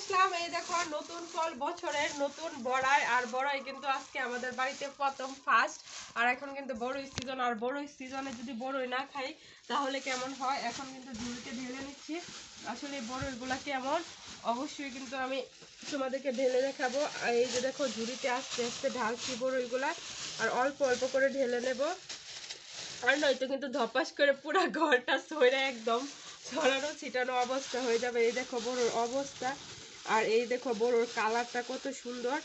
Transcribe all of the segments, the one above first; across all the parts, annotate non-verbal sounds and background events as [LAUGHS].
আসলাম, এই দেখো নতুন ফল বছরের, নতুন বড়াই, আর বড়াই কিন্তু আজকে আমাদের বাড়িতে প্রথম ফার্স্ট আর এখন কিন্তু বড়ই সিজন আর বড়ই সিজনে যদি বড়ই না খাই, তাহলে কেমন হয়? এখন কিন্তু ঝুড়িতে ঢেলে নিচ্ছি। আসলে বড়ইগুলা কেমন? অবশ্যই কিন্তু আমি তোমাদেরকে ঢেলে দেখাবো। আর এই যে দেখো ঝুড়িতে আস্তে আস্তে ঢালছি বড়ইগুলা, আর অল্প অল্প করে ঢেলে নেব। আর নয়তো কিন্তু ধপাস করে পুরো ঘরটা সরে একদম ছড়ানো, ছিটানো অবস্থা হয়ে যাবে। এই দেখো বড়োর অবস্থা। আর এই দেখো বড়োর কালারটা কত সুন্দর।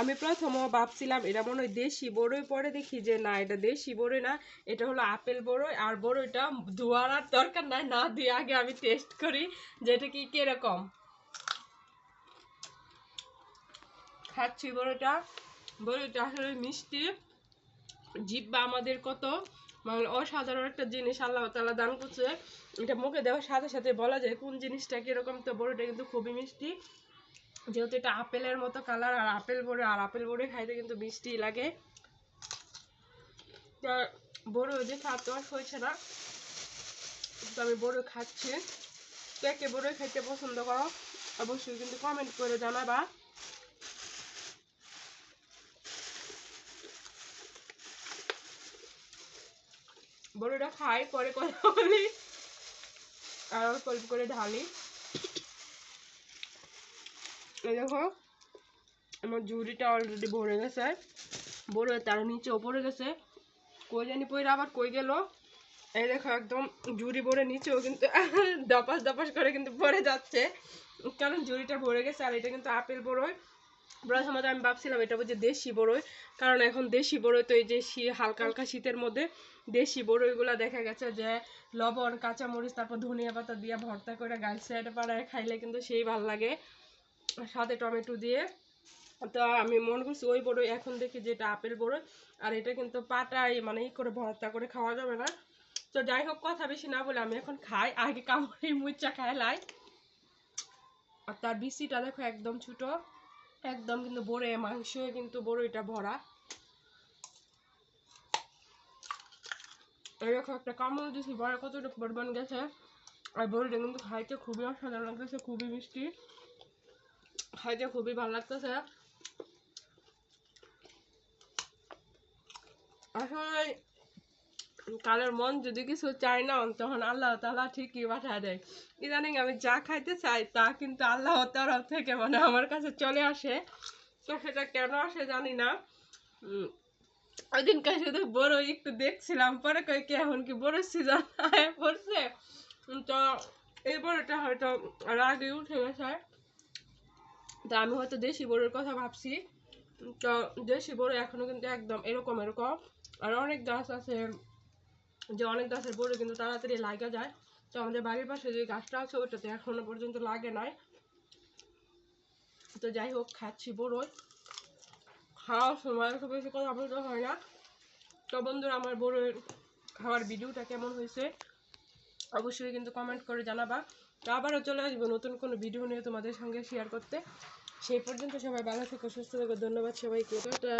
আমি প্রথমও ভাবছিলাম এটা মনে হয় দেশি বড়ই পরে, দেখি যে না, এটা দেশি বড়ই না, এটা হলো আপেল বড়ই, আর বড়ইটা ধোয়ার আর দরকার নাই, না দিয়ে আগে আমি টেস্ট করি যে এটা কি কীরকম। খাচ্ছি বড়ইটা। বড়ইটা আসলে মিষ্টি। জিব্বা আমাদের কত মানে অসাধারণ একটা জিনিস, আল্লাহ তালা দান করছে। এটা মুখে দেওয়ার সাথে সাথে বলা যায় কোন জিনিসটা কীরকম, তো বড়টা কিন্তু খুবই মিষ্টি। যেহেতু এটা আপেলের মতো কালার আর আপেল বড়ে আর আপেল বড়ে খাইতে কিন্তু মিষ্টি লাগে। তা বড় যে খাওয়াতে হয়েছে না। তো আমি বড় খাচ্ছি। কে কে বড় খাইতে পছন্দ করো। অবশ্যই কিন্তু কমেন্ট করে জানাবা। বড়টা খাই পরে কথা বলি। আর অল্প করে ঢালি। এই দেখো, আমার ঝুড়িটা অলরেডি ভরে গেছে। ভরে তার নিচে পড়ে গেছে। কই জানি পইরা আবার কই গেল? এই দেখো, একদম ঝুড়ি ভরে নিচেও কিন্তু [LAUGHS] দপাস দপাস করে কিন্তু পড়ে যাচ্ছে। কারণ ঝুড়িটা ভরে গেছে, আর এটা কিন্তু আপেল বড়ই। প্রথমত আমি ভাবছিলাম এটা বুঝি দেশি বড়ই। কারণ এখন দেশি বড়ই তো এই যে হালকা হালকা শীতের মধ্যে দেশি বড়ইগুলা দেখা গেছে যে লবণ, কাঁচামরিচ, তারপর ধনিয়া পাতা দিয়ে ভর্তা করে গাছ সাইডে পাড়ায় খাইলে কিন্তু সেই ভালো লাগে। সাথে টমেটো দিয়ে। তো আমি মনে করছি ওই বড়ই, এখন দেখি যে এটা আপেল বড়ই। আর এটা কিন্তু পাটাই মানে ই করে ভর্তা করে খাওয়া যাবে না। তো যাই হোক, কথা বেশি না বলে আমি এখন খাই। আগে কামড়ে মুচা খাই লাই। আর তার বিচিটা দেখো একদম ছোট। একদম কিন্তু বড়ে মাংস কিন্তু বড়ইটা ভরা। এরকম একটা কামড় দিয়েছি বড় কতটুকু পরিমাণ গেছে। আর বড়িটা কিন্তু খাইতে খুবই অসাধারণ লাগতেছে, খুবই মিষ্টি। খাইতে খুবই ভালো লাগতেছে। আসলে কারোর মন যদি কিছু চায় না, তখন আল্লাহ তালা ঠিকই পাঠা দেয়। ইদানিং আমি যা খাইতে চাই, তা কিন্তু আল্লাহ তরফ থেকে মানে আমার কাছে চলে আসে। তো সেটা কেন আসে জানি না। ওই দিনকার শুধু বড় একটু দেখছিলাম, পরে কই কি, এখন কি বড় সিজন পড়ছে। তো এই বড়টা হয়তো আর আগে উঠে গেছে তা আমি হয়তো দেশি বড়োর কথা ভাবছি। তো দেশি বড়ো এখনও কিন্তু একদম এরকম এরকম। আর অনেক গাছ আছে, যে অনেক গাছের বড়ো কিন্তু তাড়াতাড়ি লাগা যায়। তো আমাদের বাড়ির পাশে যে গাছটা আছে, ওটাতে এখনও পর্যন্ত লাগে নাই। তো যাই হোক, খাচ্ছি বড়োই খাওয়ার সময় খুব বেশি কথা বলতে হয় না। তো বন্ধুরা, আমার বড়োর খাওয়ার ভিডিওটা কেমন হয়েছে? অবশ্যই কিন্তু কমেন্ট করে জানাবা। আবারও চলে আসব নতুন কোনো ভিডিও নিয়ে তোমাদের সঙ্গে শেয়ার করতে। সেই পর্যন্ত সবাই ভালো থেকো, সুস্থ থেকো, ধন্যবাদ সবাইকে। টাটা।